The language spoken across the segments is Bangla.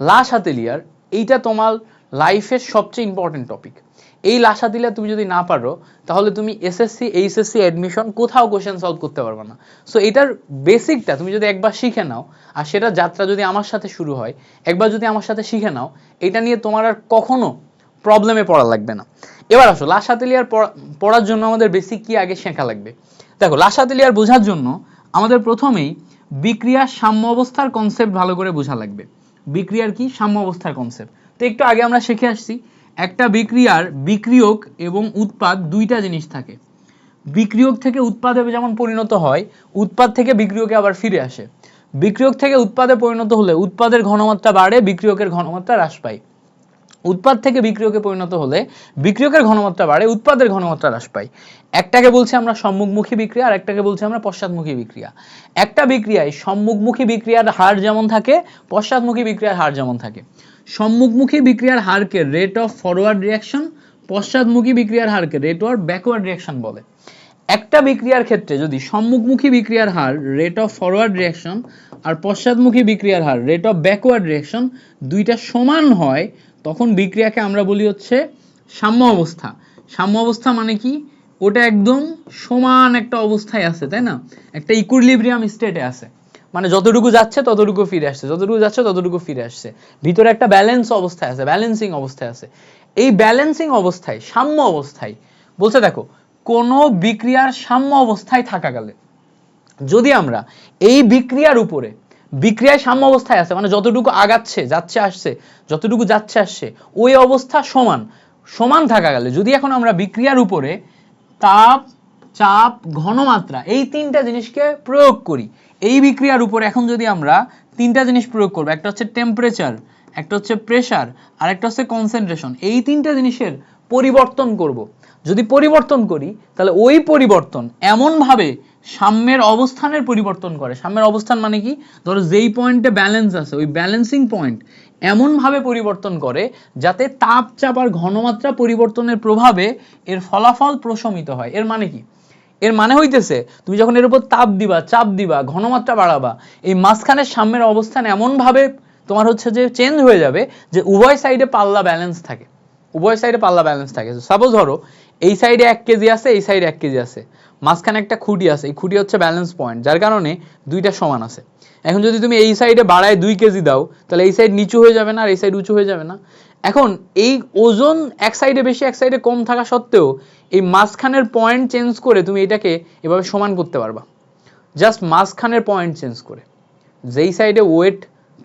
লাসাতেলিয়ার এইটা তোমার লাইফের সবচেয়ে ইম্পর্টেন্ট টপিক এই লাসাতেলিয়া তুমি যদি না পারো, তাহলে তুমি এসএসসি এইচএসসি অ্যাডমিশন কোথাও কোশ্চেন সলভ করতে পারবে না। সো এটার বেসিকটা তুমি যদি একবার শিখে নাও, আর সেটা যাত্রা যদি আমার সাথে শুরু হয়, একবার যদি আমার সাথে শিখে নাও, এটা নিয়ে তোমার আর কখনো প্রবলেমে পড়া লাগবে না। এবার আসো লাসাতেলিয়ার পড়া- পড়ার জন্য আমাদের বেসিক কি আগে শেখা লাগবে? দেখো লাসাতেলিয়ার বোঝার জন্য আমাদের প্রথমেই বিক্রিয়ার সাম্য অবস্থার কনসেপ্ট ভালো করে বোঝা লাগবে। বিক্রিয়ার কি? সাম্য অবস্থার কনসেপ্ট তো একটু আগে আমরা শিখে আসছি, একটা বিক্রিয়ার বিক্রিয়ক এবং উৎপাদ দুইটা জিনিস থাকে। বিক্রিয়ক থেকে উৎপাদে যেমন পরিণত হয়, উৎপাদ থেকে বিক্রিয়কে আবার ফিরে আসে। বিক্রিয়ক থেকে উৎপাদে পরিণত হলে উৎপাদের ঘনমাত্রা বাড়ে, বিক্রিয়কের ঘনমাত্রা হ্রাস পায়। উৎপাদ থেকে বিক্রিয়কে পরিণত হলে বিক্রিয়কের ঘনমাত্রা বাড়ে, উৎপাদের ঘনমাত্রা হ্রাস পায়। একটাকে বলছি আমরা সম্মুখমুখী বিক্রিয়া, আর একটাকে বলছি আমরা পশ্চাৎমুখী বিক্রিয়া। একটা বিক্রিয়ায় সম্মুখমুখী বিক্রিয়ার হার যেমন থাকে পশ্চাৎমুখী বিক্রিয়ার হার যেমন থাকে। সম্মুখমুখী বিক্রিয়ার হারকে রেট অফ ফরওয়ার্ড রিয়াকশন পশ্চাৎমুখী বিক্রিয়ার হারকে রেট অফ ব্যাকওয়ার্ড রিয়াকশন বলে। একটা বিক্রিয়ার ক্ষেত্রে যদি সম্মুখমুখী বিক্রিয়ার হার রেট অফ ফরওয়ার্ড রিয়াকশন আর পশ্চাৎমুখী বিক্রিয়ার হার রেট অফ ব্যাকওয়ার্ড রিয়াকশন দুইটা সমান হয় তখন বিক্রিয়াকে আমরা বলি হচ্ছে সাম্য অবস্থা। সাম্য অবস্থা মানে কি? ওটা একদম সমান একটা অবস্থায় আছে, তাই না? একটা ইকুইলিব্রিয়াম স্টেটে আছে। মানে যতটুকু যাচ্ছে ততটুকু ফিরে আসছে, যতটুকু যাচ্ছে ততটুকু ফিরে আসছে। ভিতরে একটা ব্যালেন্স অবস্থায় আছে ব্যালেন্সিং অবস্থায় আছে। এই ব্যালেন্সিং অবস্থায়, সাম্য অবস্থায়, বলছে দেখো, কোনো বিক্রিয়ার সাম্য অবস্থায় থাকাকালে যদি আমরা এই বিক্রিয়ার উপরে বিক্রিয়ায় সাম্য অবস্থায় আছে মানে যতটুকু আগাচ্ছে, যাচ্ছে, আসছে, যতটুকু যাচ্ছে, আসছে, ওই অবস্থা সমান সমান থাকা গেলে। যদি এখন আমরা বিক্রিয়ার উপরে তাপ, চাপ, ঘনমাত্রা এই তিনটা জিনিসকে প্রয়োগ করি, এই বিক্রিয়ার উপর এখন যদি আমরা তিনটা জিনিস প্রয়োগ করব, একটা হচ্ছে টেম্পারেচার একটা হচ্ছে প্রেশার আর একটা হচ্ছে কনসেন্ট্রেশন এই তিনটা জিনিসের পরিবর্তন করব। যদি পরিবর্তন করি, তাহলে ওই পরিবর্তন এমনভাবে সাম্যের অবস্থানের পরিবর্তন করে। সাম্যের অবস্থান মানে কি? ধরো যেই পয়েন্টে ব্যালেন্স আছে, ওই ব্যালেন্সিং পয়েন্ট এমনভাবে পরিবর্তন করে যাতে তাপ চাপ আর ঘনমাত্রা পরিবর্তনের প্রভাবে এর ফলাফল প্রশমিত হয়। এর মানে কি? এর মানে হইতেছে, তুমি যখন এর উপর তাপ দিবা, চাপ দিবা, ঘনমাত্রা বাড়াবা, এই মাঝখানের সাম্যের অবস্থান এমনভাবে তোমার হচ্ছে যে চেঞ্জ হয়ে যাবে যে উভয় সাইডে পাল্লা ব্যালেন্স থাকে। উভয় সাইডে পাল্লা ব্যালেন্স থাকে। সাপোজ ধরো, এই সাইডে এক কেজি আছে, এই সাইডে এক কেজি আছে। মাঝখানে একটা খুঁটি আছে, এই খুঁটি হচ্ছে ব্যালেন্স পয়েন্ট যার কারণে দুইটা সমান আছে। এখন যদি তুমি এই সাইডে বাড়ায় দুই কেজি দাও, তাহলে এই সাইড নিচু হয়ে যাবে না, আর এই সাইড উঁচু হয়ে যাবে না। এখন এই ওজন এক সাইডে বেশি, এক সাইডে কম থাকা সত্ত্বেও, এই মাঝখানের পয়েন্ট চেঞ্জ করে তুমি এটাকে এভাবে সমান করতে পারবা। জাস্ট মাঝখানের পয়েন্ট চেঞ্জ করে। যেই সাইডে ওয়েট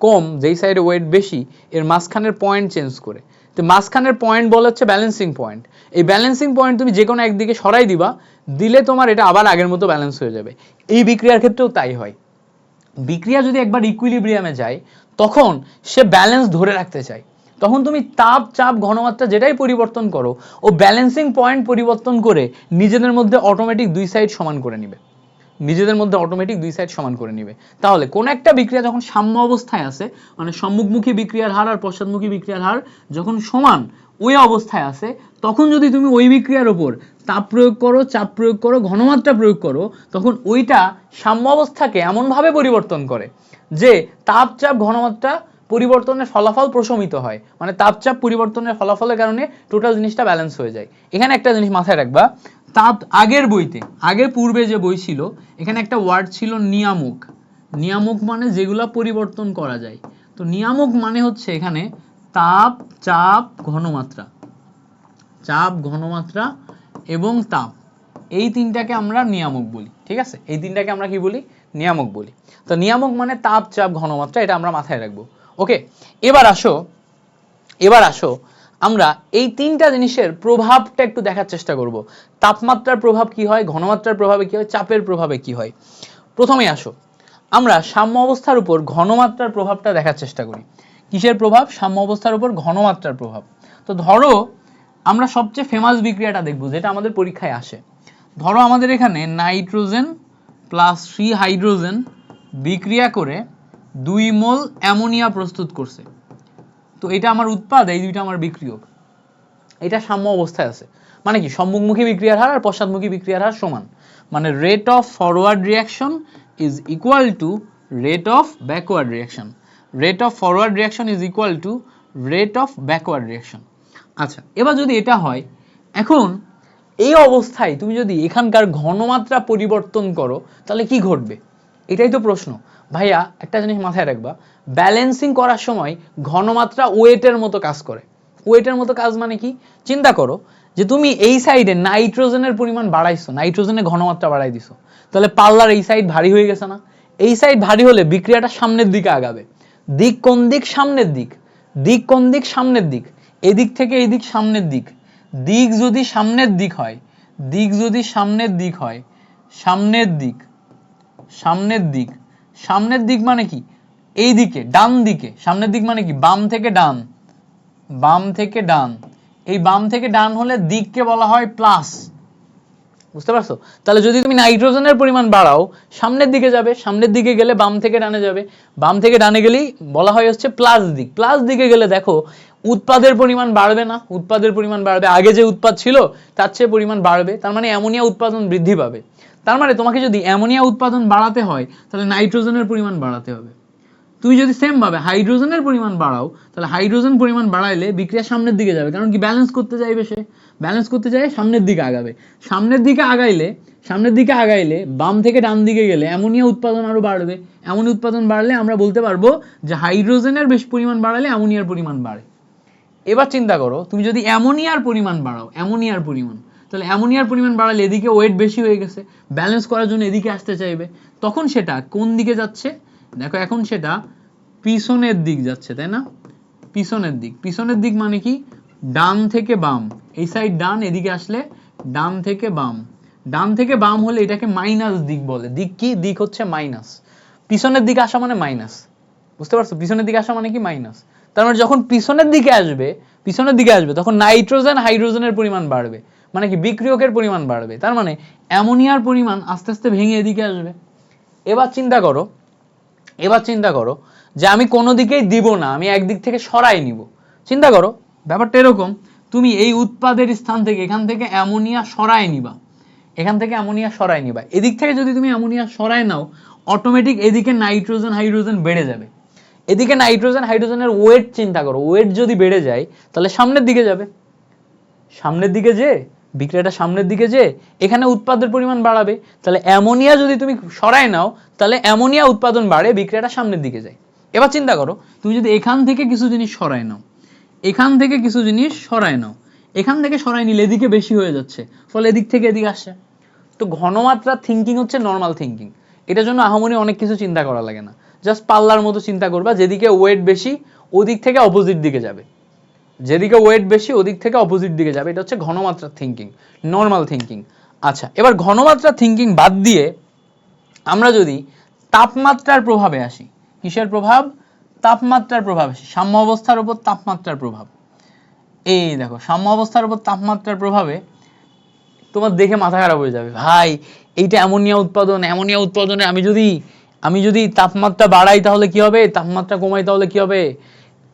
কম, যেই সাইডে ওয়েট বেশি, এর মাঝখানের পয়েন্ট চেঞ্জ করে। তো মাঝখানের পয়েন্ট বলা হচ্ছে ব্যালেন্সিং পয়েন্ট এই ব্যালেন্সিং পয়েন্ট তুমি যে কোনো একদিকে সরাই দিবা, দিলে তোমার এটা আবার আগের মতো ব্যালেন্স হয়ে যাবে। এই বিক্রিয়ার ক্ষেত্রেও তাই হয়। বিক্রিয়া যদি একবার ইকুইলিব্রিয়ামে যায়, তখন সে ব্যালেন্স ধরে রাখতে চায়। তখন তুমি তাপ, চাপ, ঘনমাত্রা যেটাই পরিবর্তন করো, ও ব্যালেন্সিং পয়েন্ট পরিবর্তন করে নিজেদের মধ্যে অটোমেটিক দুই সাইড সমান করে নিবে। নিজেদের মধ্যে অটোমেটিক দুই সাইড সমান করে নিবে। তাহলে কোন একটা বিক্রিয়া যখন সাম্য অবস্থায় আছে মানে সম্মুখমুখী বিক্রিয়ার হার আর পশ্চাৎমুখী বিক্রিয়ার হার যখন সমান ওই অবস্থায় আছে, তখন যদি তুমি ওই বিক্রিয়ার ওপর তাপ প্রয়োগ করো, চাপ প্রয়োগ করো, ঘনমাত্রা প্রয়োগ করো, তখন ওইটা সাম্য অবস্থাকে এমনভাবে পরিবর্তন করে যে তাপ, চাপ, ঘনমাত্রা পরিবর্তনের ফলাফল প্রশমিত হয়। মানে তাপচাপ পরিবর্তনের ফলাফলের কারণে টোটাল জিনিসটা ব্যালেন্স হয়ে যায়। এখানে একটা জিনিস মাথায় রাখবা তাপ আগের বইতে, আগের পূর্বে যে বই ছিল, এখানে একটা ওয়ার্ড ছিল নিয়ামক। নিয়ামক মানে যেগুলা পরিবর্তন করা যায়। তো নিয়ামক মানে হচ্ছে এখানে তাপ, চাপ, ঘনমাত্রা। চাপ, ঘনমাত্রা এবং তাপ। এই তিনটাকে আমরা নিয়ামক বলি, ঠিক আছে? এই তিনটাকে আমরা কি বলি? নিয়ামক বলি। তো নিয়ামক মানে তাপ, চাপ, ঘনমাত্রা, এটা আমরা মাথায় রাখব। ওকে এবার আসো এবার আসো আমরা এই তিনটা জিনিসের প্রভাবটা একটু দেখার চেষ্টা করব। তাপমাত্রার প্রভাব কি হয়? ঘনমাত্রার প্রভাবে কি হয়? চাপের প্রভাবে কি হয়? প্রথমে আসো। আমরা সাম্য অবস্থার উপর ঘনমাত্রার প্রভাবটা দেখার চেষ্টা করি। কিসের প্রভাব? সাম্য অবস্থার উপর ঘনমাত্রার প্রভাব। তো ধরো, আমরা সবচেয়ে ফেমাস বিক্রিয়াটা দেখব, যেটা আমাদের পরীক্ষায় আসে। ধরো আমাদের এখানে নাইট্রোজেন প্লাস থ্রি হাইড্রোজেন বিক্রিয়া করে দুই মোল অ্যামোনিয়া প্রস্তুত করছে। তো এটা আমার উৎপাদ, এই দুইটা আমার বিক্রিয়ক। এটা সাম্য অবস্থায় আছে। মানে কি, সম্মুখমুখী বিক্রিয়ার হার আর পশ্চাৎমুখী বিক্রিয়ার হার সমান। মানে rate of forward reaction is equal to rate of backward reaction rate of forward reaction is equal to rate of backward reaction আচ্ছা এবার যদি এটা হয়, এখন এই অবস্থায় তুমি যদি এখানকার ঘনমাত্রা পরিবর্তন করো, তাহলে কি ঘটবে? এটাই তো প্রশ্ন। ভাইয়া, একটা জিনিস মাথায় রাখবা ব্যালেন্সিং করার সময় ঘনমাত্রা ওয়েটের মতো কাজ করে। ওয়েটের মতো কাজ মানে কি? চিন্তা করো যে তুমি এই সাইডে নাইট্রোজেনের পরিমাণ বাড়াইছো নাইট্রোজেনের ঘনমাত্রা বাড়াই দিছো। তাহলে পাল্লার এই সাইড ভারী হয়ে গেছে না? এই সাইড ভারী হলে বিক্রিয়াটা সামনের দিকে আগাবে। দিক কোন দিক? সামনের দিক। দিক কোন দিক? সামনের দিক। এদিক থেকে এই দিক সামনের দিক। দিক যদি সামনের দিক হয়, দিক যদি সামনের দিক হয়, সামনের দিক। সামনের দিক। সামনের দিক মানে কি? এই দিকে, ডান দিকে। সামনের দিক মানে কি? বাম থেকে ডান। বাম থেকে ডান। এই বাম থেকে ডান হলে দিককে বলা হয় প্লাস বুঝতে পারছ? তাহলে যদি তুমি নাইট্রোজেনের পরিমাণ বাড়াও, সামনের দিকে যাবে, সামনের দিকে গেলে বাম থেকে ডানে যাবে। বাম থেকে ডানে গেলেই বলা হয় হচ্ছে প্লাস দিক। প্লাস দিকে গেলে দেখো, উৎপাদের পরিমাণ বাড়বে না। উৎপাদের পরিমাণ বাড়বে। আগে যে উৎপাদ ছিল, তার চেয়ে পরিমাণ বাড়বে। তার মানে অ্যামোনিয়া উৎপাদন বৃদ্ধি পাবে। তার মানে তোমাকে যদি অ্যামোনিয়া উৎপাদন বাড়াতে হয়, তাহলে নাইট্রোজেনের পরিমাণ বাড়াতে হবে। তুমি যদি সেম ভাবে হাইড্রোজেনের পরিমাণ বাড়াও, তাহলে হাইড্রোজেন পরিমাণ বাড়াইলে বিক্রিয়া সামনের দিকে যাবে। কারণ কি ব্যালেন্স করতে চাইবে সে? ব্যালেন্স করতে চাই সামনের দিকে আগাবে। সামনের দিকে আগাইলে, সামনের দিকে আগাইলে বাম থেকে ডান দিকে গেলে অ্যামোনিয়া উৎপাদন আরও বাড়বে। অ্যামোনিয়া উৎপাদন বাড়লে আমরা বলতে পারব যে হাইড্রোজেনের বেশি পরিমাণ বাড়ালে অ্যামোনিয়ার পরিমাণ বাড়ে। এবার চিন্তা করো, তুমি যদি অ্যামোনিয়ার পরিমাণ বাড়াও, অ্যামোনিয়ার পরিমাণ তাহলে অ্যামোনিয়ার পরিমাণ বাড়ালে এদিকে ওয়েট বেশি হয়ে গেছে ব্যালেন্স করার জন্য এদিকে আসতে চাইবে। তখন সেটা কোন দিকে যাচ্ছে? দেখো এখন সেটা পিছনের দিক যাচ্ছে, তাই না? পিছনের দিক। পিছনের দিক মানে কি? ডান থেকে বাম। এই সাইড ডান, এদিকে আসলে ডান থেকে বাম। ডান থেকে বাম হলে এটাকে মাইনাস দিক বলে। দিক কি? দিক হচ্ছে মাইনাস পিছনের দিকে আসা মানে মাইনাস বুঝতে পারছ? পিছনের দিকে আসা মানে কি? মাইনাস তার মানে যখন পিছনের দিকে আসবে, পিছনের দিকে আসবে, তখন নাইট্রোজেন হাইড্রোজেনের পরিমাণ বাড়বে। মানে কি, বিক্রিয়কের পরিমাণ বাড়বে। তার মানে অ্যামোনিয়ার পরিমাণ আস্তে আস্তে ভেঙে এদিকে আসবে। এবার চিন্তা করো, এবার চিন্তা করো যে আমি কোনো দিকেই দিব না, আমি একদিক থেকে সরাই নিব। চিন্তা করো, ব্যাপারটা এরকম, তুমি এই উৎপাদের স্থান থেকে, এখান থেকে অ্যামোনিয়া সরাই নিবা। এখান থেকে অ্যামোনিয়া সরাই নিবা। এদিক থেকে যদি তুমি অ্যামোনিয়া সরাই নাও অটোমেটিক এদিকে নাইট্রোজেন হাইড্রোজেন বেড়ে যাবে। এদিকে নাইট্রোজেন হাইড্রোজেনের ওয়েট চিন্তা করো ওয়েট যদি বেড়ে যায়, তাহলে সামনের দিকে যাবে। সামনের দিকে যে বিক্রিয়াটা সামনের দিকে যে এখানে উৎপাদের পরিমাণ বাড়াবে, তাহলে অ্যামোনিয়া যদি তুমি সরায় নাও, তাহলে অ্যামোনিয়া উৎপাদন বাড়ে বিক্রিয়াটা সামনের দিকে যায়। এবার চিন্তা করো, তুমি যদি এখান থেকে কিছু জিনিস সরায় নাও, এখান থেকে কিছু জিনিস সরায় নাও, এখান থেকে সরাই নিলে এদিকে বেশি হয়ে যাচ্ছে, ফলে এদিক থেকে এদিকে আসছে তো ঘনমাত্রা থিঙ্কিং হচ্ছে নর্মাল থিঙ্কিং এটার জন্য আহামরি অনেক কিছু চিন্তা করা লাগে না। জাস্ট পাল্লার মতো চিন্তা করবা, যেদিকে ওয়েট বেশি, ওদিক থেকে অপোজিট দিকে যাবে। যেদিকে ওয়েট বেশি, ওদিক থেকে অপোজিট দিকে যাবে। এটা হচ্ছে ঘনমাত্রার থিঙ্কিং নর্মাল থিঙ্কিং আচ্ছা এবার ঘনমাত্রা থিঙ্কিং বাদ দিয়ে আমরা যদি তাপমাত্রার প্রভাবে আসি, কিসের প্রভাব? তাপমাত্রার প্রভাব আসি। সাম্য অবস্থার উপর তাপমাত্রার প্রভাব। এই দেখো, সাম্য অবস্থার উপর তাপমাত্রার প্রভাবে তোমার দেখে মাথা খারাপ হয়ে যাবে। ভাই, এইটা অ্যামোনিয়া উৎপাদন, অ্যামোনিয়া উৎপাদনে আমি যদি আমি যদি তাপমাত্রা বাড়াই তাহলে কি হবে? তাপমাত্রা কমাই তাহলে কি হবে?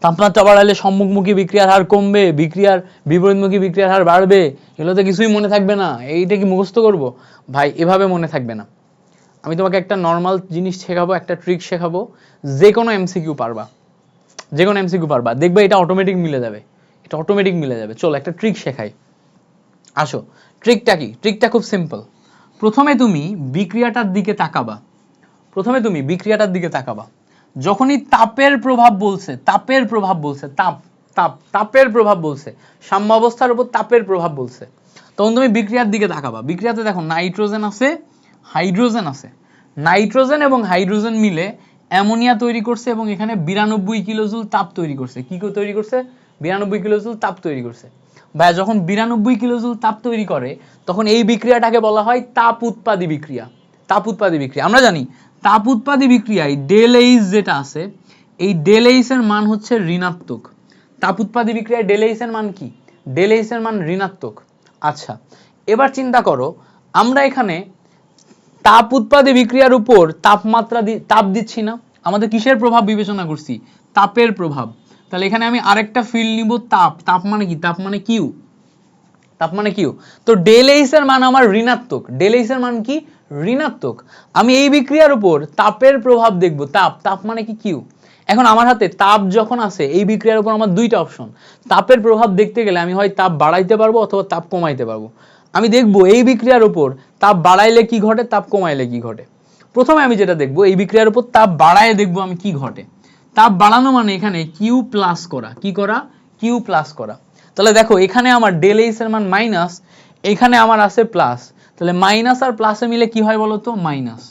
তাপমাত্রা বাড়ালে সম্মুখমুখী বিক্রিয়ার হার কমবে, বিক্রিয়ার বিপরীতমুখী বিক্রিয়ার হার বাড়বে, এগুলো তো কিছুই মনে থাকবে না। এইটা কি মুখস্থ করব? ভাই, এভাবে মনে থাকবে না। আমি তোমাকে একটা নর্মাল জিনিস শেখাবো, একটা ট্রিক শেখাবো যে কোনো এমসিকিউ পারবা। যে কোনো এমসিকিউ পারবা। দেখবে এটা অটোমেটিক মিলে যাবে। এটা অটোমেটিক মিলে যাবে। চলো, একটা ট্রিক শেখাই। আসো ট্রিকটা কি? ট্রিকটা খুব সিম্পল প্রথমে তুমি বিক্রিয়াটার দিকে তাকাবা। প্রথমে তুমি বিক্রিয়াটার দিকে তাকাবা। যখনই তাপের প্রভাব বলছে, তাপের প্রভাব বলছে, তাপ তাপ, তাপের প্রভাব বলছে, সাম্য অবস্থার উপর তাপের প্রভাব বলছে, তখন তুমি বিক্রিয়ার দিকে তাকাবা। বিক্রিয়াতে দেখো, নাইট্রোজেন আছে, হাইড্রোজেন আছে। নাইট্রোজেন এবং হাইড্রোজেন মিলে অ্যামোনিয়া তৈরি করছে এবং এখানে বিরানব্বই কিলোজুল তাপ তৈরি করছে। কি তৈরি করছে? বিরানব্বই কিলোজুল তাপ তৈরি করছে। ভাইয়া, যখন বিরানব্বই কিলোজুল তাপ তৈরি করে, তখন এই বিক্রিয়াটাকে বলা হয় তাপ উৎপাদী বিক্রিয়া। তাপ উৎপাদী বিক্রিয়া। আমরা জানি তাপ উৎপাদী বিক্রিয়ায় ডেল এইচ যেটা আছে, এই ডেল এইচ এর মান হচ্ছে ঋণাত্মক। তাপ উৎপাদী বিক্রিয়ায় ডেল এইচ এর মান কি? ডেল এইচ এর মান ঋণাত্মক। আচ্ছা এবার চিন্তা করো, আমরা এখানে তাপ উৎপাদী বিক্রিয়ার উপর তাপমাত্রা দি- তাপ দিচ্ছি না। আমাদের কিসের প্রভাব বিবেচনা করছি? তাপের প্রভাব। তাহলে এখানে আমি আরেকটা ফিল নিব, তাপ। তাপ মানে কি? তাপ মানে কিউ? তাপ মানে কিউ? তো ডেল এইচ এর মান আমার ঋণাত্মক। ডেল এইচ এর মান কি? ঋণাত্মক। আমি এই বিক্রিয়ার উপর তাপের প্রভাব দেখব। তাপ তাপ মানে কি কিউ? এখন আমার হাতে তাপ যখন আসে এই বিক্রিয়ার উপর আমার দুইটা অপশন। তাপের প্রভাব দেখতে গেলে আমি হয় তাপ বাড়াইতে পারব অথবা তাপ কমাইতে পারব। আমি দেখব এই বিক্রিয়ার উপর তাপ বাড়াইলে কি ঘটে, তাপ কমাইলে কি ঘটে। প্রথমে আমি যেটা দেখব, এই বিক্রিয়ার উপর তাপ বাড়ায় দেখব আমি কি ঘটে। তাপ বাড়ানো মানে এখানে কিউ প্লাস করা। কি করা? কিউ প্লাস করা। তাহলে দেখো, এখানে আমার ডেল এইচ এর মান মাইনাস, এখানে আমার আছে প্লাস। তাহলে মাইনাস আর প্লাসে মিলে কি হয় বলো তো মাইনাস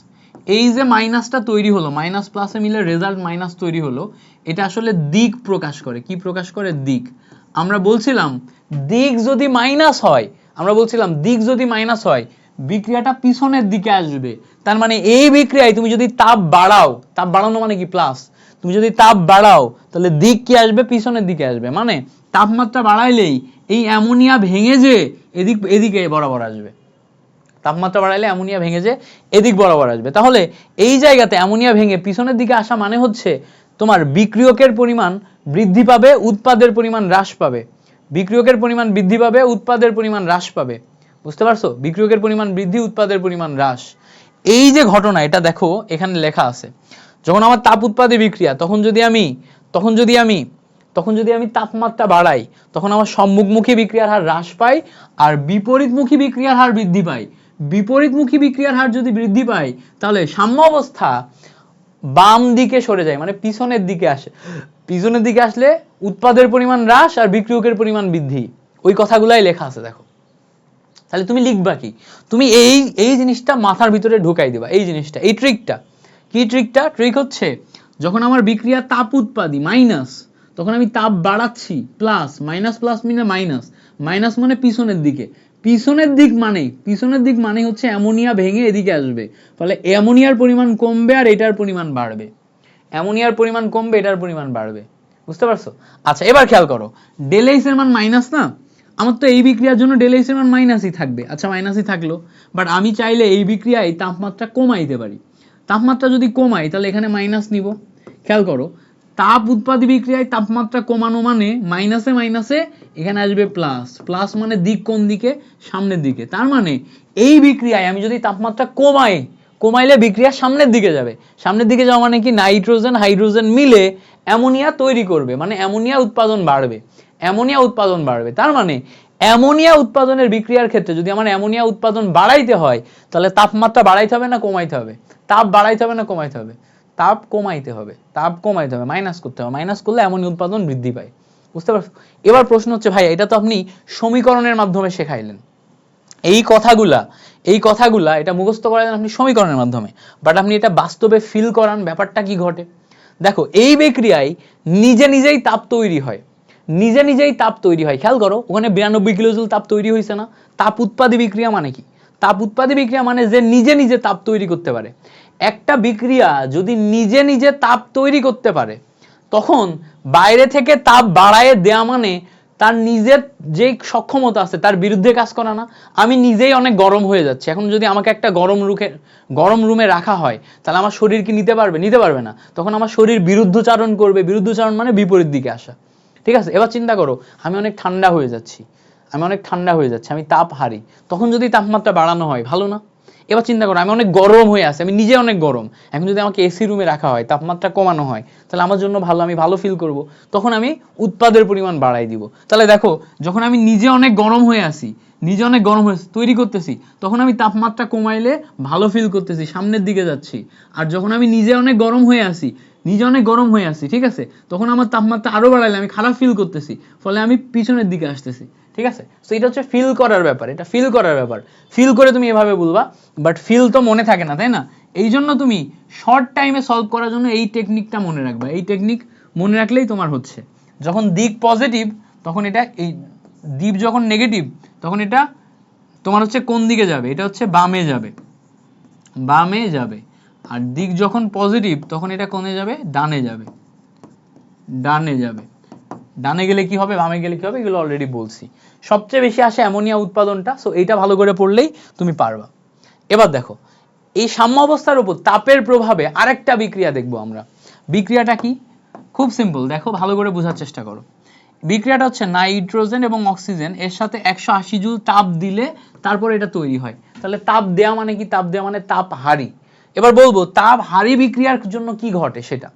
এই যে মাইনাসটা তৈরি হলো মাইনাস প্লাসে মিলে রেজাল্ট মাইনাস তৈরি হলো, এটা আসলে দিক প্রকাশ করে। কি প্রকাশ করে? দিক। আমরা বলছিলাম, দিক যদি মাইনাস হয়, আমরা বলছিলাম দিক যদি মাইনাস হয়, বিক্রিয়াটা পিছনের দিকে আসবে। তার মানে এই বিক্রিয়ায় তুমি যদি তাপ বাড়াও, তাপ বাড়ানো মানে কি? প্লাস তুমি যদি তাপ বাড়াও, তাহলে দিক কি আসবে? পিছনের দিকে আসবে। মানে তাপমাত্রা বাড়াইলেই এই অ্যামোনিয়া ভেঙে যে এদিক, এদিকে বরাবর আসবে। তাপমাত্রা বাড়াইলে অ্যামোনিয়া ভেঙে যে এদিক বরাবর আসবে। তাহলে এই জায়গাতে অ্যামোনিয়া ভেঙে পিছনের দিকে আসা মানে হচ্ছে তোমার বিক্রিয়কের পরিমাণ বৃদ্ধি পাবে, উৎপাদের পরিমাণ হ্রাস পাবে। বিক্রিয়কের পরিমাণ বৃদ্ধি পাবে, উৎপাদের পরিমাণ হ্রাস পাবে। বুঝতে পারছ? বিক্রিয়কের পরিমাণ বৃদ্ধি, উৎপাদের পরিমাণ হ্রাস। এই যে ঘটনা, এটা দেখো, এখানে লেখা আছে। যখন আমার তাপ উৎপাদে বিক্রিয়া, তখন যদি আমি, তখন যদি আমি, তখন যদি আমি তাপমাত্রা বাড়াই, তখন আমার সম্মুখমুখী বিক্রিয়ার হার হ্রাস পায় আর বিপরীতমুখী বিক্রিয়ার হার বৃদ্ধি পায় বিপরীতমুখী বিক্রিয়ার হার যদি বৃদ্ধি পায়, তাহলে সাম্য অবস্থা বাম দিকে সরে যায় মানে পিছনের দিকে আসে। পিছনের দিকে আসলে উৎপাদের পরিমাণ হ্রাস আর বিক্রিয়কের পরিমাণ বৃদ্ধি। ওই কথাগুলাই লেখা আছে, দেখো। তাহলে তুমি লিখবা কি? তুমি এই এই জিনিসটা মাথার ভিতরে ঢুকাই দিবা। এই জিনিসটা, এই ট্রিকটা কি ট্রিকটা ট্রিক হচ্ছে, যখন আমার বিক্রিয়া তাপ উৎপাদি মাইনাস তখন আমি তাপ বাড়াচ্ছি প্লাস মাইনাস প্লাস মিনে মাইনাস মাইনাস মানে পিছনের দিকে। পিছনের দিক মানে পিছনের দিক মানে হচ্ছে অ্যামোনিয়া ভেঙে এদিকে আসবে। ফলে অ্যামোনিয়ার পরিমাণ কমবে আর এটার পরিমাণ বাড়বে। অ্যামোনিয়ার পরিমাণ কমবে, এটার পরিমাণ বাড়বে। বুঝতে পারছ? আচ্ছা এবার খেয়াল করো। ডেলেইস এর মান মাইনাস না? আমার তো এই বিক্রিয়ার জন্য ডেলেইস এর মান মাইনাসই থাকবে। আচ্ছা মাইনাসই থাকল। বাট আমি চাইলে এই বিক্রিয়ায় তাপমাত্রা কমাইতে পারি। তাপমাত্রা যদি কমাই, তাহলে এখানে মাইনাস নিব। খেয়াল করো তাপ উৎপাদী বিক্রিয়ায় তাপমাত্রা কমানো মানে মাইনাসে মাইনাসে এখানে আসবে প্লাস প্লাস মানে দিক কোন দিকে? সামনের দিকে। তার মানে এই বিক্রিয়ায় আমি যদি তাপমাত্রা কমাই, কমাইলে বিক্রিয়া সামনের দিকে যাবে। সামনের দিকে যাওয়া মানে কি? নাইট্রোজেন, হাইড্রোজেন মিলে অ্যামোনিয়া তৈরি করবে। মানে অ্যামোনিয়া উৎপাদন বাড়বে। অ্যামোনিয়া উৎপাদন বাড়বে। তার মানে অ্যামোনিয়া উৎপাদনের বিক্রিয়ার ক্ষেত্রে যদি আমার অ্যামোনিয়া উৎপাদন বাড়াইতে হয়, তাহলে তাপমাত্রা বাড়াইতে হবে না কমাইতে হবে? তাপ বাড়াইতে হবে না কমাইতে হবে? তাপ কমাইতে হবে, তাপ কমাইতে হবে মাইনাস করতে হবে মাইনাস করলে অ্যামোনিয়া উৎপাদন বৃদ্ধি পায়। বুঝতে পারছ? এবার প্রশ্ন হচ্ছে, ভাই, এটা তো আপনি সমীকরণের মাধ্যমে শেখাইলেন। এই কথাগুলা এই কথাগুলা এটা মুখস্থ করালেন আপনি সমীকরণের মাধ্যমে বাট আপনি এটা বাস্তবে ফিল করান, ব্যাপারটা কি ঘটে? দেখো, এই বিক্রিয়ায় নিজে নিজেই তাপ তৈরি হয়। নিজে নিজেই তাপ তৈরি হয়। খেয়াল করো, ওখানে বিরানব্বই কিলোজুল তাপ তৈরি হয়েছে না। তাপ উৎপাদী বিক্রিয়া মানে কি? তাপ উৎপাদী বিক্রিয়া মানে যে নিজে নিজে তাপ তৈরি করতে পারে। একটা বিক্রিয়া যদি নিজে নিজে তাপ তৈরি করতে পারে, তখন বাইরে থেকে তাপ বাড়ায় দেয়া মানে তার নিজের যে সক্ষমতা আছে, তার বিরুদ্ধে কাজ করা না। আমি নিজেই অনেক গরম হয়ে যাচ্ছি। এখন যদি আমাকে একটা গরম রুখে, গরম রুমে রাখা হয়, তাহলে আমার শরীর কি নিতে পারবে? নিতে পারবে না। তখন আমার শরীর বিরুদ্ধচারণ করবে। বিরুদ্ধচারণ মানে বিপরীত দিকে আসা। ঠিক আছে? এবার চিন্তা করো, আমি অনেক ঠান্ডা হয়ে যাচ্ছি। আমি অনেক ঠান্ডা হয়ে যাচ্ছি। আমি তাপ হারি। তখন যদি তাপমাত্রা বাড়ানো হয়, ভালো না? এবার চিন্তা করো, আমি অনেক গরম হয়ে আছি, আমি নিজে অনেক গরম। এখন যদি আমাকে এসি রুমে রাখা হয়, তাপমাত্রা কমানো হয়, তাহলে আমার জন্য ভালো, আমি ভালো ফিল করব। তখন আমি উৎপাদের পরিমাণ বাড়াই দিব। তাহলে দেখো, যখন আমি নিজে অনেক গরম হয়ে আছি, নিজে অনেক গরম হয়ে তৈরি করতেছি, তখন আমি তাপমাত্রা কমাইলে ভালো ফিল করতেছি, সামনের দিকে যাচ্ছি। আর যখন আমি নিজে অনেক গরম হয়ে আসি নিজে অনেক গরম হয়ে আসি ঠিক আছে? তখন আমার তাপমাত্রা আরও বাড়াইলে আমি খারাপ ফিল করতেছি, ফলে আমি পিছনের দিকে আসতেছি। ঠিক আছে? সো এটা হচ্ছে ফিল করার ব্যাপার, এটা ফিল করার ব্যাপার। ফিল করে তুমি এভাবে বলবা বাট ফিল তো মনে থাকে না, তাই না? এই জন্য তুমি শর্ট টাইমে সলভ করার জন্য এই টেকনিকটা মনে রাখবা। এই টেকনিক মনে রাখলেই তোমার হচ্ছে। যখন দিক পজিটিভ তখন এটা এই দ্বীপ যখন নেগেটিভ তখন এটা তোমার হচ্ছে কোন দিকে যাবে? এটা হচ্ছে বামে যাবে। বামে যাবে। আর দিক যখন পজিটিভ তখন এটা কোনে যাবে? ডানে যাবে। ডানে যাবে। ডানে গেলে কি হবে, বামে গেলে কি হবে, এগুলো অলরেডি বলছি। সবচেয়ে বেশি আসে অ্যামোনিয়া উৎপাদনটা সো এইটা ভালো করে পড়লেই তুমি পারবা। এবার দেখো, এই সাম্য অবস্থার উপর তাপের প্রভাবে আরেকটা বিক্রিয়া দেখব আমরা। বিক্রিয়াটা কি? খুব সিম্পল দেখো, ভালো করে বোঝার চেষ্টা করো। বিক্রিয়াটা হচ্ছে নাইট্রোজেন এবং অক্সিজেন, এর সাথে একশো আশি জুল তাপ দিলে তারপর এটা তৈরি হয়। তাহলে তাপ দেওয়া মানে কি? তাপ দেওয়া মানে তাপ হারি। এবার বলব, তাপ হারি বিক্রিয়ার জন্য কি ঘটে সেটা?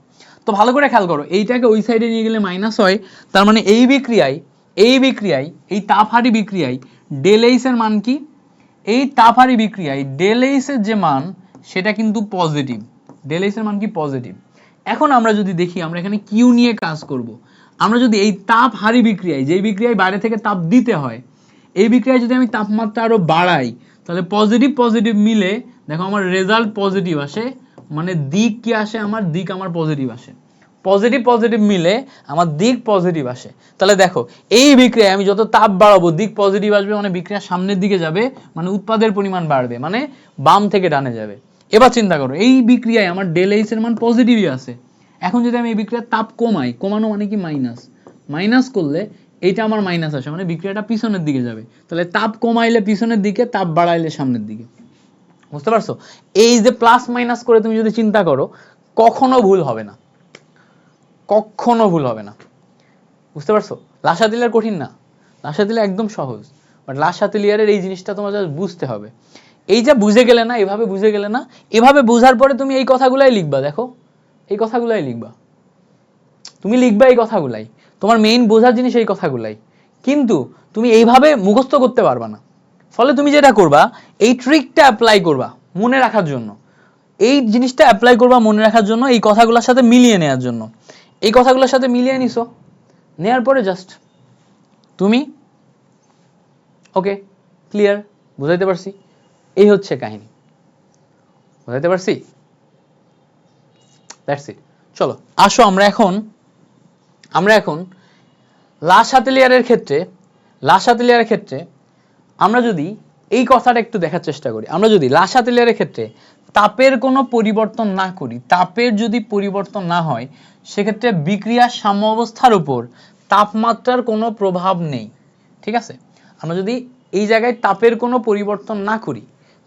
তো ভালো করে খেয়াল করো, এইটাকে ওই সাইডে নিয়ে গেলে মাইনাস হয়, তার মানে এই বিক্রিয়ায় এই বিক্রিয়ায়, এই তাপহারি বিক্রিয়ায় ডেল এইচ এর মান কি? এই তাপহারি বিক্রিয়ায় ডেল এইচ এর যে মান, সেটা কিন্তু পজিটিভ ডেল এইচ এর মান কি পজিটিভ এখন আমরা যদি দেখি, আমরা এখানে কিউ নিয়ে কাজ করব। আমরা যদি এই তাপ হারি বিক্রিয়ায়, যেই বিক্রিয়ায় বাইরে থেকে তাপ দিতে হয়, এই বিক্রিয়ায় যদি আমি তাপমাত্রা আরও বাড়াই, তাহলে পজিটিভ পজিটিভ মিলে, দেখো আমার রেজাল্ট পজিটিভ আসে মানে দিক কি আসে, আমার দিক আমার পজিটিভ আসে। পজিটিভ পজিটিভ মিলে আমার দিক পজিটিভ আসে। তাহলে দেখো, এই বিক্রিয়ায় আমি যত তাপ বাড়াবো, দিক পজিটিভ আসবে মানে বিক্রিয়া সামনের দিকে যাবে মানে উৎপাদের পরিমাণ বাড়বে মানে বাম থেকে ডানে যাবে। এবার চিন্তা করো, এই বিক্রিয়ায় আমার ডেল এইচ এর মান পজিটিভই আছে এখন যদি আমি এই বিক্রিয়ার তাপ কমাই, কমানো মানে কি মাইনাস মাইনাস করলে এইটা আমার মাইনাস আসে মানে বিক্রিয়াটা পিছনের দিকে যাবে। তাহলে তাপ কমাইলে পিছনের দিকে, তাপ বাড়াইলে সামনের দিকে। বুঝতে পারছ? এই যে প্লাস মাইনাস করে তুমি যদি চিন্তা করো, কখনো ভুল হবে না। কখনো ভুল হবে না। বুঝতে পারছ? লাসা দিলে কঠিন না। লাসা দিলে একদম সহজ। বাট লাসা তিলিয়ারের এই জিনিসটা তোমার বুঝতে হবে। এই যে বুঝে গেলে না, এভাবে বুঝে গেলে না, এভাবে বোঝার পরে তুমি এই কথাগুলাই লিখবা, দেখো। এই কথাগুলাই লিখবা। তুমি লিখবা এই কথাগুলাই। তোমার মেইন বোঝার জিনিস এই কথাগুলাই। কিন্তু তুমি এইভাবে মুখস্থ করতে পারবা না। ফলে তুমি যেটা করবা, এই ট্রিকটা অ্যাপ্লাই করবা মনে রাখার জন্য। এই জিনিসটা অ্যাপ্লাই করবা মনে রাখার জন্য, এই কথাগুলোর সাথে মিলিয়ে নেওয়ার জন্য। এই কথাগুলোর সাথে মিলিয়ে নিছো, নেয়ার পরে জাস্ট তুমি ওকে ক্লিয়ার বুঝাইতে পারছি? এই হচ্ছে কাহিনী। বুঝাইতে পারছি? দ্যাটস ইট চলো, আসো আমরা এখন আমরা এখন লাশ হাতেলিয়ারের ক্ষেত্রে, লাশ হাতেলিয়ারের ক্ষেত্রে আমরা যদি এই কথাটা একটু দেখার চেষ্টা করি, আমরা যদি লাশ হাতেলিয়ারের ক্ষেত্রে তাপের কোনো পরিবর্তন না করি, তাপের যদি পরিবর্তন না হয়, সেক্ষেত্রে বিক্রিয়ার সাম্য অবস্থার উপর তাপমাত্রার কোনো প্রভাব নেই, ঠিক আছে? আমরা যদি এই জায়গায় তাপের কোনো পরিবর্তন না করি,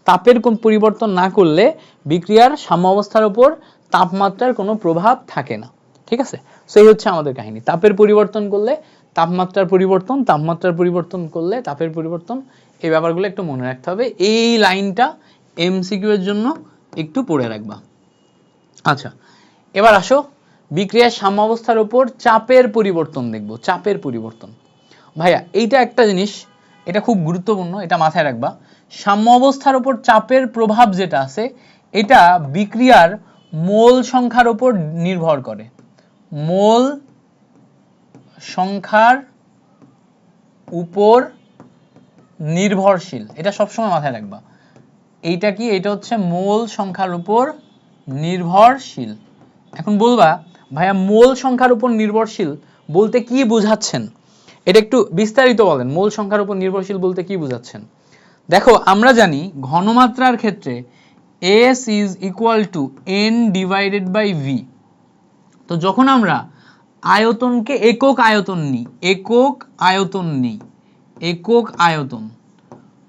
তাপের কোন পরিবর্তন না করলে বিক্রিয়ার সাম্য অবস্থার উপর তাপমাত্রার কোনো প্রভাব থাকে না, ঠিক আছে? সেই হচ্ছে আমাদের কাহিনী। তাপের পরিবর্তন করলে তাপমাত্রার পরিবর্তন তাপমাত্রার পরিবর্তন করলে তাপের পরিবর্তন, এই ব্যাপারগুলো একটু মনে রাখতে হবে। এই লাইনটা এমসিকিউ এর জন্য একটু পড়ে রাখবা। আচ্ছা এবার আসো, বিক্রিয়ার সাম্যাবস্থার উপর চাপের পরিবর্তন দেখব, চাপের পরিবর্তন। ভাইয়া, এইটা একটা জিনিস, এটা খুব গুরুত্বপূর্ণ, এটা মাথায় রাখবা। সাম্য অবস্থার উপর চাপের প্রভাব যেটা আছে, এটা বিক্রিয়ার মোল সংখ্যার উপর নির্ভর করে। মোল সংখ্যার উপর নির্ভরশীল। এটা সবসময় মাথায় রাখবা। এইটা কি? এটা হচ্ছে মোল সংখ্যার উপর নির্ভরশীল। এখন বলবা, ভাইয়া, মোল সংখ্যার উপর নির্ভরশীল বলতে কি বোঝাচ্ছেন? এটা একটু বিস্তারিত বলেন, মোল সংখ্যার উপর নির্ভরশীল বলতে কি বোঝাচ্ছেন? দেখো, আমরা জানি ঘনমাত্রার ক্ষেত্রে S is equal to N divided by V তো যখন আমরা আয়তনকে একক আয়তন নিই, একক আয়তন নিই, একক আয়তন।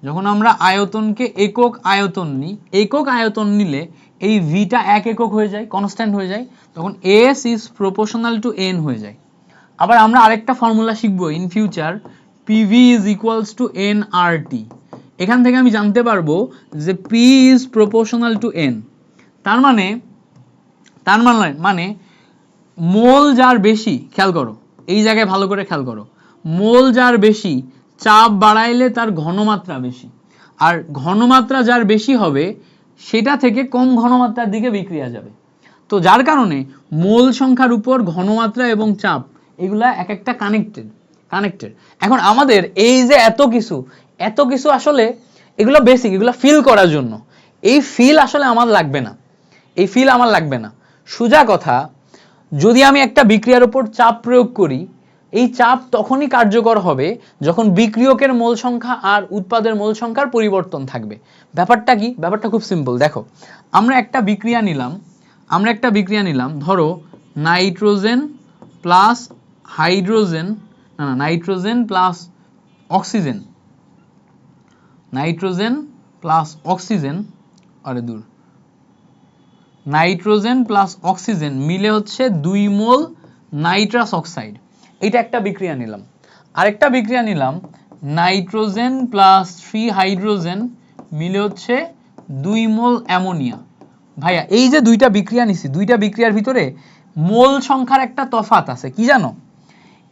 যখন আমরা আয়তনকে একক আয়তন নিই, একক আয়তন নিলে এই ভিটা এক একক হয়ে যায় কনস্ট্যান্ট হয়ে যায়, তখন S is proportional to N হয়ে যায়। আবার আমরা আরেকটা ফর্মুলা শিখব in future PV is equals to N R T এখান থেকে আমি জানতে পারব যে P is proportional to N তার মানে তার মানে মানে মোল যার বেশি, খেয়াল করো, এই জায়গায় ভালো করে খেয়াল করো, মোল যার বেশি, চাপ বাড়াইলে তার ঘনমাত্রা বেশি। আর ঘনমাত্রা যার বেশি হবে, সেটা থেকে কম ঘনমাত্রার দিকে বিক্রিয়া যাবে। তো যার কারণে মোল সংখ্যার উপর ঘনমাত্রা এবং চাপ, এগুলা এক একটা কানেক্টেড কানেক্টেড এখন আমাদের এই যে এত কিছু এত কিছু আসলে এগুলো বেসিক এগুলো ফিল করার জন্য, এই ফিল আসলে আমার লাগবে না। এই ফিল আমার লাগবে না। সোজা কথা যদি আমি একটা বিক্রিয়ার উপর চাপ প্রয়োগ করি, এই চাপ তখনই কার্যকর হবে যখন বিক্রিয়কের মোল সংখ্যা আর উৎপাদের মোল সংখ্যার পরিবর্তন থাকবে। ব্যাপারটা কি? ব্যাপারটা খুব সিম্পল দেখো, আমরা একটা বিক্রিয়া নিলাম, আমরা একটা বিক্রিয়া নিলাম, ধরো নাইট্রোজেন প্লাস হাইড্রোজেন, না না, nitrogen plus oxygen, nitrogen plus oxygen, আরে দূর নাইট্রোজেন প্লাস অক্সিজেন মিলে হচ্ছে দুই মোল নাইট্রাস অক্সাইড। এটা একটা বিক্রিয়া নিলাম। আরেকটা বিক্রিয়া নিলাম, নাইট্রোজেন প্লাস থ্রি হাইড্রোজেন মিলে হচ্ছে দুই মোল অ্যামোনিয়া। ভাইয়া, এই যে দুইটা বিক্রিয়া নিছি, দুইটা বিক্রিয়ার ভিতরে মোল সংখ্যার একটা তফাত আছে, কি জানো?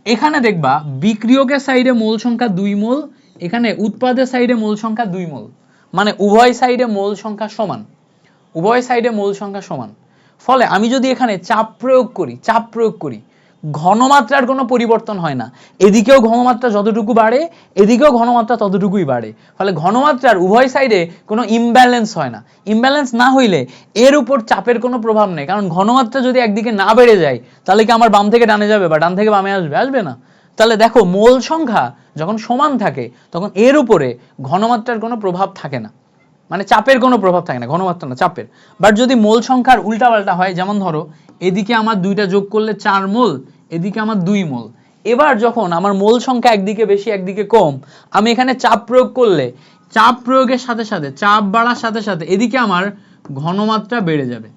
এখানে দেখবা বিক্রিয়কের সাইডে মোল সংখ্যা দুই মোল, এখানে উৎপাদের সাইডে মোল সংখ্যা দুই মোল। মানে উভয় সাইডে মোল সংখ্যা সমান। উভয় সাইডে মোল সংখ্যা সমান। ফলে আমি যদি এখানে চাপ প্রয়োগ করি, চাপ প্রয়োগ করি, ঘনমাত্রার কোনো পরিবর্তন হয় না। এদিকেও ঘনমাত্রা যতটুকু বাড়ে, এদিকেও ঘনমাত্রা ততটুকুই বাড়ে। ফলে ঘনমাত্রার উভয় সাইডে কোনো ইমব্যালেন্স হয় না। ইমব্যালেন্স না হইলে এর উপর চাপের কোনো প্রভাব নেই। কারণ ঘনমাত্রা যদি একদিকে না বেড়ে যায়, তাহলে কি আমার বাম থেকে ডানে যাবে বা ডান থেকে বামে আসবে? আসবে না। তাহলে দেখো, মোল সংখ্যা যখন সমান থাকে, তখন এর উপরে ঘনমাত্রার কোনো প্রভাব থাকে না। মানে চাপের কোনো প্রভাব থাকে না, ঘনমাত্রা না, চাপের। বাট যদি মোল সংখ্যার উল্টাপাল্টা হয়, যেমন ধরো, এদিকে আমার দুইটা যোগ করলে চার মোল, এদিকে আমার দুই মোল। এবার যখন আমার মোল সংখ্যা একদিকে বেশি, একদিকে কম, আমি এখানে চাপ প্রয়োগ করলে, চাপ প্রয়োগের সাথে সাথে, চাপ বাড়ার সাথে সাথে এদিকে আমার ঘনমাত্রা বেড়ে যাবে।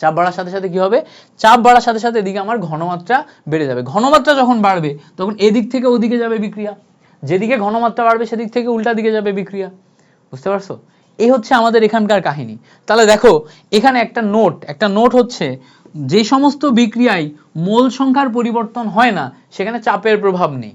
চাপ বাড়ার সাথে সাথে কি হবে? চাপ বাড়ার সাথে সাথে এদিকে আমার ঘনমাত্রা বেড়ে যাবে। ঘনমাত্রা যখন বাড়বে, তখন এদিক থেকে ওদিকে যাবে বিক্রিয়া। যেদিকে ঘনমাত্রা বাড়বে, সেদিক থেকে উল্টা দিকে যাবে বিক্রিয়া। বুঝতে পারছ? এই হচ্ছে আমাদের এখানকার কাহিনী। তাহলে দেখো, এখানে একটা নোট একটা নোট হচ্ছে যে সমস্ত বিক্রিয়ায় মোল সংখ্যার পরিবর্তন হয় না, সেখানে চাপের প্রভাব নেই।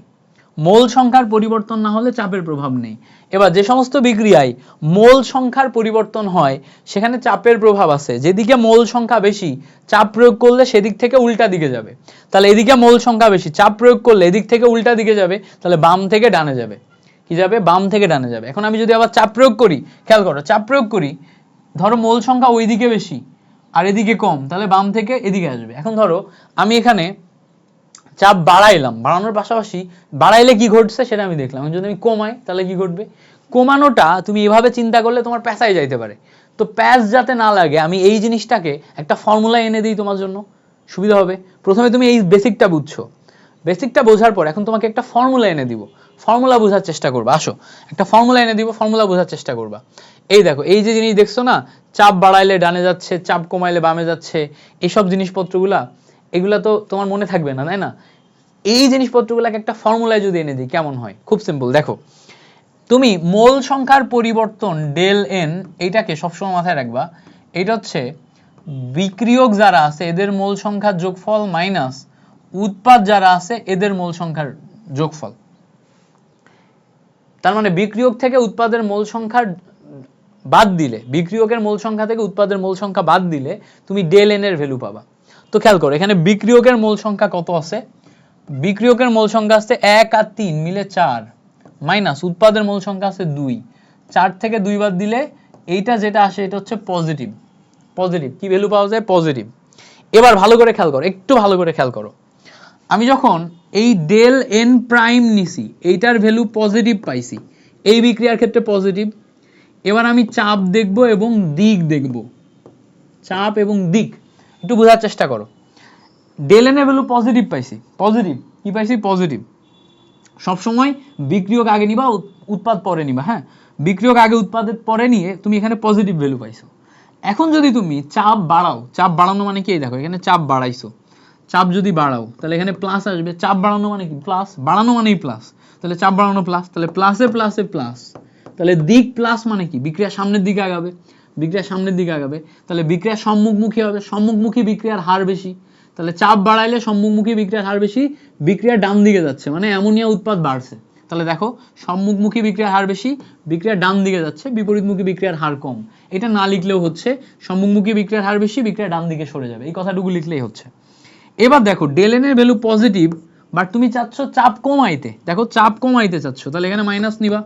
মোল সংখ্যার পরিবর্তন না হলে চাপের প্রভাব নেই। এবার যে সমস্ত বিক্রিয়ায় মোল সংখ্যার পরিবর্তন হয়, সেখানে চাপের প্রভাব আছে। যেদিকে মোল সংখ্যা বেশি, চাপ প্রয়োগ করলে সেদিক থেকে উল্টা দিকে যাবে। তাহলে এদিকে মোল সংখ্যা বেশি, চাপ প্রয়োগ করলে এদিক থেকে উল্টা দিকে যাবে, তাহলে বাম থেকে ডানে যাবে। কি যাবে? বাম থেকে ডানে যাবে। এখন আমি যদি আবার চাপ প্রয়োগ করি, খেয়াল করো, চাপ প্রয়োগ করি, ধরো মোল সংখ্যা ওইদিকে বেশি আর এদিকে কম, তাহলে বাম থেকে এদিকে আসবে। এখন ধরো আমি এখানে চাপ বাড়াইলাম, বাড়ানোর পাশাপাশি বাড়াইলে কি ঘটছে সেটা আমি দেখলাম। যদি আমি কমাই, তাহলে কি ঘটবে? কমানোটা তুমি এভাবে চিন্তা করলে তোমার প্যাঁচাই যাইতে পারে। তো প্যাচ যাতে না লাগে, আমি এই জিনিসটাকে একটা ফর্মুলা এনে দিই তোমার জন্য। সুবিধা হবে। প্রথমে তুমি এই বেসিকটা বুঝছ। বেসিকটা বোঝার পর এখন তোমাকে একটা ফর্মুলা এনে দিব। ফর্মুলা বোঝার চেষ্টা করবা। আসো, একটা ফর্মুলা এনে দিব, ফর্মুলা বোঝার চেষ্টা করবা। এই দেখো, এই যে জিনিস দেখছ না, চাপ বাড়াইলে ডানে যাচ্ছে, চাপ কমাইলে বামে যাচ্ছে, এইসব জিনিসপত্রগুলা, এগুলা তো তোমার মনে থাকবে না, তাই না? এই জিনিসপত্রগুলোকে একটা ফর্মুলায় যদি এনে দিই, কেমন হয়? খুব সিম্পল দেখো। তুমি মোল সংখ্যার পরিবর্তন ডেল এন এইটাকে সবসময় মাথায় রাখবা। এটা হচ্ছে বিক্রিয়ক যারা আছে, এদের মোল সংখ্যার যোগফল মাইনাস উৎপাদ যারা আছে, এদের মোল সংখ্যার যোগফল। তার মানে বিক্রিয়ক থেকে উৎপাদের মোল সংখ্যার বাদ দিলে, বিক্রিয়কের মোল সংখ্যা থেকে উৎপাদের মোল সংখ্যা বাদ দিলে তুমি ডেল এন এর ভ্যালু পাবা। তো খেয়াল করো, এখানে বিক্রিয়কের মোল সংখ্যা কত আছে? বিক্রিয়কের মোল সংখ্যা আছে এক আর তিন মিলে চার মাইনাস উৎপাদের মোল সংখ্যা আছে দুই। চার থেকে দুই বাদ দিলে এইটা যেটা আসে, এটা হচ্ছে পজিটিভ পজিটিভ কি ভ্যালু পাওয়া যায়? পজিটিভ এবার ভালো করে খেয়াল করো, একটু ভালো করে খেয়াল করো। আমি যখন এই ডেল এন প্রাইম নিছি, এইটার ভ্যালু পজিটিভ পাইছি, এই বিক্রিয়ার ক্ষেত্রে পজিটিভ এবার আমি চাপ দেখব এবং দিক দেখব। চাপ এবং দিক, একটু বোঝার চেষ্টা করো। ডেল এন এর ভ্যালু পজিটিভ পাইছি পজিটিভ কি পাইছি? পজিটিভ সবসময় বিক্রিয়ক আগে নিবা, উৎ- উৎপাদ পরে নিবা হ্যাঁ? বিক্রিয়ক আগে উৎপাদের পরে নিয়ে তুমি এখানে পজিটিভ ভ্যালু পাইছো। এখন যদি তুমি চাপ বাড়াও, চাপ বাড়ানো মানে কি? দেখো, এখানে চাপ বাড়াইছো। চাপ যদি বাড়াও, তাহলে এখানে প্লাস আসবে। চাপ বাড়ানো মানে কি? প্লাস বাড়ানো মানেই প্লাস তাহলে চাপ বাড়ানো প্লাস তাহলে প্লাসে প্লাসে প্লাস তাহলে দিক প্লাস মানে কি? বিক্রিয়া সামনের দিকে আগাবে। বিক্রিয়া সামনের দিকে আগাবে। তাহলে বিক্রিয়া সম্মুখমুখী হবে। সম্মুখমুখী বিক্রিয়ার হার বেশি। তাহলে চাপ বাড়াইলে সম্মুখমুখী বিক্রিয়ার হার বেশি, বিক্রিয়া ডান দিকে যাচ্ছে। মানে অ্যামোনিয়া উৎপাদ বাড়ছে। তাহলে দেখো, সম্মুখমুখী বিক্রিয়ার হার বেশি, বিক্রিয়া ডান দিকে যাচ্ছে, বিপরীতমুখী বিক্রিয়ার হার কম। এটা না লিখলেও হচ্ছে, সম্মুখমুখী বিক্রিয়ার হার বেশি, বিক্রিয়া ডান দিকে সরে যাবে। এই কথাটুকু লিখলেই হচ্ছে। এবার দেখো ডেলেন এর ভ্যালু পজিটিভ বাট তুমি চাচ্ছ চাপ কমাইতে। দেখো, চাপ কমাইতে চাচ্ছ, তাহলে এখানে মাইনাস নিবা।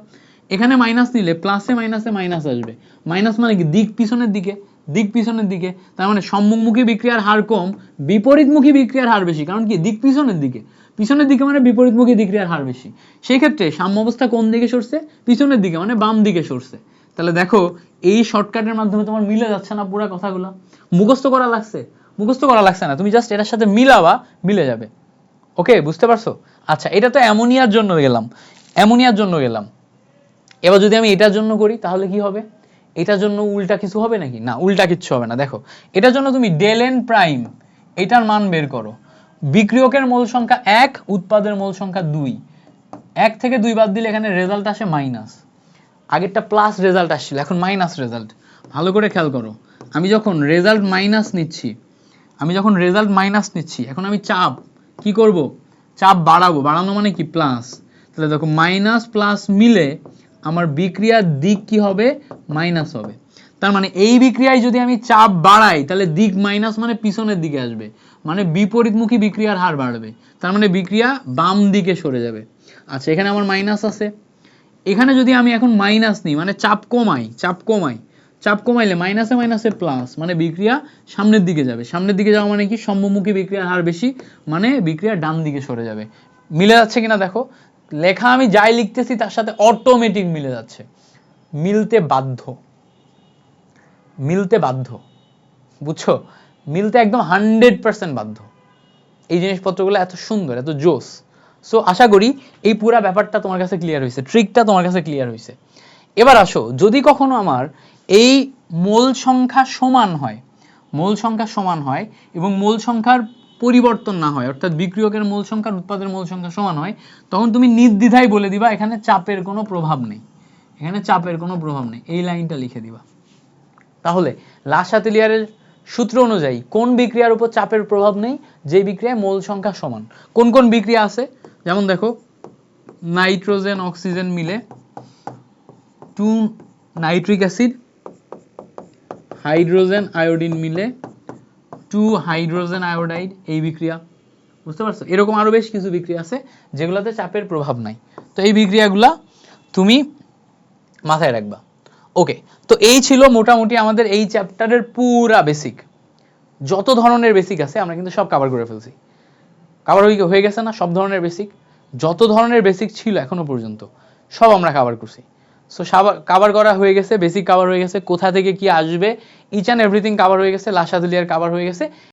এখানে মাইনাস নিলে প্লাসে মাইনাসে মাইনাস আসবে। মাইনাস মানে কি? দিক পিছনের দিকে, দিক পিছনের দিকে। তার মানে সম্মুখমুখী বিক্রিয়ার হার কম, বিপরীতমুখী বিক্রিয়ার হার বেশি। কারণ কি? দিক পিছনের দিকে। পিছনের দিকে মানে বিপরীতমুখী বিক্রিয়ার হার বেশি। সেই ক্ষেত্রে সাম্যাবস্থা কোন দিকে সরছে? পিছনের দিকে মানে বাম দিকে সরছে। তাহলে দেখো, এই শর্টকাটের মাধ্যমে তোমার মিলে যাচ্ছে না পুরো কথাগুলো। মুখস্থ করা লাগছে। মুখস্থ করা লাগছে না। তুমি জাস্ট এটার সাথে মিলাবা, মিলে যাবে। ওকে বুঝতে পারছ? আচ্ছা এটা তো অ্যামোনিয়ার জন্য গেলাম। অ্যামোনিয়ার জন্য গেলাম। এবার যদি আমি এটার জন্য করি, তাহলে কি হবে? এটার জন্য উল্টা কিছু হবে নাকি? না, উল্টা কিচ্ছু হবে না। দেখো, এটার জন্য তুমি ডেল এন প্রাইম এটার মান বের করো। বিক্রিয়কের মূল সংখ্যা এক, উৎপাদের মূল সংখ্যা দুই। এক থেকে দুই বাদ দিলে এখানে রেজাল্ট আসে মাইনাস আগেরটা প্লাস রেজাল্ট আসছিল, এখন মাইনাস রেজাল্ট ভালো করে খেয়াল করো। আমি যখন রেজাল্ট মাইনাস নিচ্ছি আমি যখন রেজাল্ট মাইনাস নিচ্ছি, এখন আমি চাপ, কি করব? চাপ বাড়াবো। বাড়ানো মানে কি? প্লাস তাহলে দেখো মাইনাস প্লাস মিলে আমার বিক্রিয়ার দিক কি হবে? মাইনাস হবে। তার মানে এই বিক্রিয়ায় যদি আমি চাপ বাড়াই, তাহলে দিক মাইনাস মানে পিছনের দিকে আসবে। মানে বিপরীতমুখী বিক্রিয়ার হার বাড়বে। তার মানে বিক্রিয়া বাম দিকে সরে যাবে। আচ্ছা এখানে আমার মাইনাস আছে। এখানে যদি আমি এখন মাইনাস নিই মানে চাপ কমাই চাপ কমাই চাপ কমাইলে মাইনাসে মাইনাসে প্লাস মানে বিক্রিয়া সামনের দিকে যাবে। সামনের দিকে যাওয়া মানে কি? সম্মুখী বিক্রিয়ার হার বেশি মানে বিক্রিয়া ডান দিকে সরে যাবে। মিলে যাচ্ছে কিনা দেখো? লেখা আমি যাই লিখতেছি তার সাথে অটোমেটিক মিলে যাচ্ছে। মিলতে বাধ্য। মিলতে বাধ্য। বুঝছ? মিলতে একদম হান্ড্রেড পার্সেন্ট বাধ্য। এই জিনিসপত্রগুলো এত সুন্দর, এত জোস। সো আশা করি এই পুরা ব্যাপারটা তোমার কাছে ক্লিয়ার হয়েছে ট্রিকটা তোমার কাছে ক্লিয়ার হয়েছে এবার আসো, যদি কখনো আমার এই মূল সংখ্যা সমান হয়, মূল সংখ্যা সমান হয় এবং মূল সংখ্যার পরিবর্তন না হয়, অর্থাৎ বিক্রিয়কের মূল সংখ্যা আর উৎপাদের মোল সংখ্যা সমান হয়, তখন তুমি নির্দ্বিধায় বলে দিবা, এখানে চাপের কোনো প্রভাব নেই, এখানে চাপের কোনো প্রভাব নেই, এই লাইনটা লিখে দিবা। তাহলে, লাসাতেলিয়ারের সূত্র অনুযায়ী, কোন বিক্রিয়ার উপর চাপের প্রভাব নেই, যে বিক্রিয়ায় মূল সংখ্যা সমান। কোন কোন বিক্রিয়া আছে? যেমন দেখো, নাইট্রোজেন, অক্সিজেন মিলে two nitric acid hydrogen iodine মিলে টু হাইড্রোজেন আয়োডাইড এই বিক্রিয়া। বুঝতে পারছ? এরকম আরও বেশ কিছু বিক্রিয়া আছে যেগুলোতে চাপের প্রভাব নাই। তো এই বিক্রিয়াগুলা তুমি মাথায় রাখবা। ওকে তো এই ছিল মোটামুটি আমাদের এই চ্যাপ্টারের পুরা বেসিক যত ধরনের বেসিক আছে, আমরা কিন্তু সব কভার করে ফেলছি। কভার হয়ে গেছে না? সব ধরনের বেসিক যত ধরনের বেসিক ছিল এখনও পর্যন্ত, সব আমরা কভার করছি। সো কাভার করা হয়ে গেছে বেসিক কাভার হয়ে গেছে, কোথা থেকে কি আসবে? ইচ অ্যান্ড এভরিথিং কাভার হয়ে গেছে লাসাদুলিয়ার কাভার হয়ে গেছে।